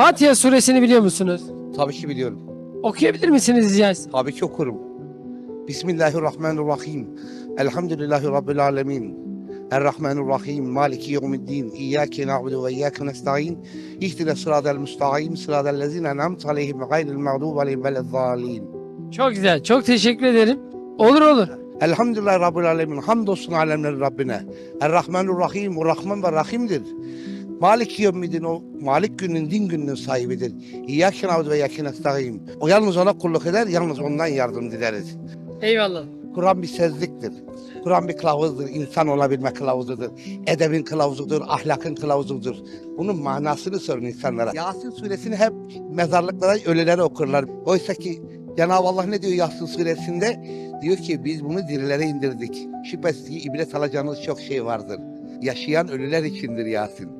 Fatiha suresini biliyor musunuz? Tabii ki biliyorum. Okuyabilir misiniz etsem? Tabii ki okurum. Bismillahirrahmanirrahim. Elhamdülillahi Rabbil alemin. Errahmanirrahim. Maliki yevmiddin. İyyâke na'budu ve iyyâke nesta'in. İhdine sıradel müsta'in. Sıradel lezine en'amte aleyhim gayril mağdubi aleyhim velezzalin. Çok güzel. Çok teşekkür ederim. Olur olur. Elhamdülillahi Rabbil alemin. Hamdolsun alemlerin Rabbine. Errahmanirrahim. O Rahman ve Rahim'dir. Malik yevmiddin o Malik günün din gününün sahibidir. İyyâke na'budu ve iyyâke nesta'in. O yalnız ona kulluk eder, yalnız ondan yardım dileriz. Eyvallah. Kur'an bir sezliktir. Kur'an bir kılavuzdur. İnsan olabilme kılavuzudur. Edebin kılavuzudur. Ahlakın kılavuzudur. Bunun manasını sorun insanlara. Yasin suresini hep mezarlıklara ölülere okurlar. Oysa ki Cenab-ı Allah ne diyor Yasin suresinde? Diyor ki biz bunu dirilere indirdik. Şüphesiz ki ibret alacağınız çok şey vardır. Yaşayan ölüler içindir Yasin.